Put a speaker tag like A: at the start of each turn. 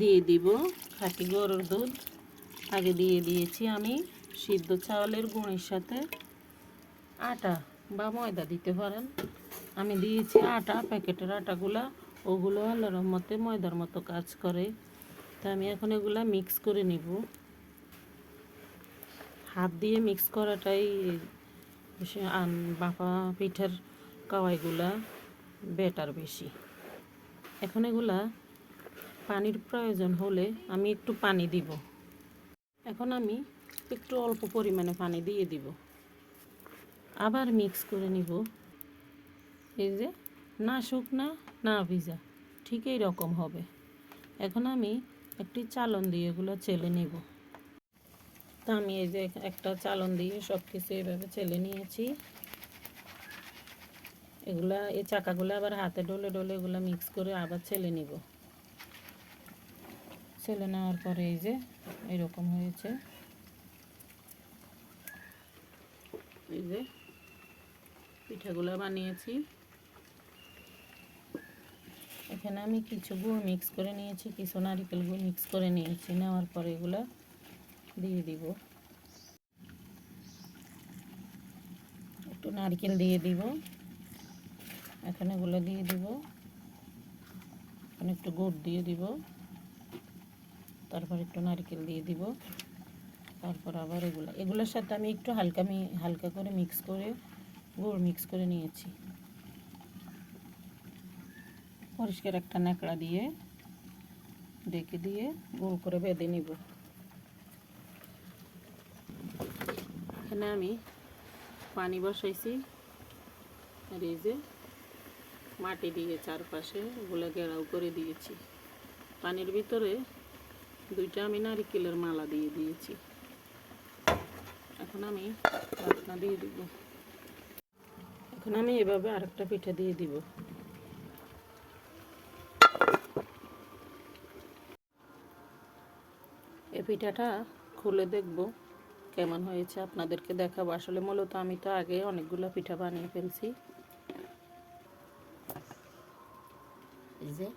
A: দিয়ে দিব খাঁটি গরুর দুধ। আগে দিয়ে দিয়েছি আমি সিদ্ধ চাউলের গুঁড়ির সাথে আটা বা ময়দা দিতে পারেন। আমি দিয়েছি আটা, প্যাকেটের আটাগুলা, ওগুলো আল্লাহ মতে ময়দার মতো কাজ করে। তা আমি এখন এগুলা মিক্স করে নিব। হাত দিয়ে মিক্স করাটাই বাপা পিঠার কাওয়াইগুলা বেটার বেশি। এখন এগুলা পানির প্রয়োজন হলে আমি একটু পানি দিব। এখন আমি একটু অল্প পরিমাণে পানি দিয়ে দিব। আবার মিক্স করে নিব। এই যে, না শুকনা, না ভিজা, ঠিক এই রকম হবে। এখন আমি একটি চালন দিয়ে এগুলো চেলে নিব। তা আমি এই যে একটা চালন দিয়ে সব কিছু এভাবে চেলে নিয়েছি। এগুলা, এই চাকাগুলো আবার হাতে ডলে ডলে এগুলো মিক্স করে আবার ছেলে নিব। ছেলে নেওয়ার পরে এই যে এরকম হয়েছে। এই যে পিঠাগুলো বানিয়েছি। এখানে আমি কিছু গুড় মিক্স করে নিয়েছি কিছু নারিকেল গুড় মিক্স করে নিয়েছি নেওয়ার পরে এগুলো দিয়ে দিব। একটু নারকেল দিয়ে দিব। এখন এগুলো দিয়ে দিব। এখন একটু গুড় দিয়ে দিব। তারপর একটু নারকেল দিয়ে দিব। তারপর আবার এগুলো। এগুলোর সাথে আমি একটু হালকা হালকা করে মিক্স করে, গুড় মিক্স করে নিয়েছি। পরিষ্কার একটা ন্যাকড়া দিয়ে ডেকে দিয়ে গোল করে বেঁধে নিব। এখানে আমি পানি বসাইছি। আর এই যে মাটি দিয়ে চারপাশে ওগুলো ঘেরাও করে দিয়েছি। পানির ভিতরে দুইটা আমি নারিকেলের মালা দিয়ে দিয়েছি। এখন আমি ঢাকনা দিয়ে দিব। এখন আমি এভাবে আরেকটা পিঠা দিয়ে দিব। এ পিঠাটা খুলে দেখব কেমন হয়েছে আপনাদেরকে দেখাবো। আসলে মূলত আমি তো আগে অনেকগুলো পিঠা বানিয়ে ফেলছি। এই যে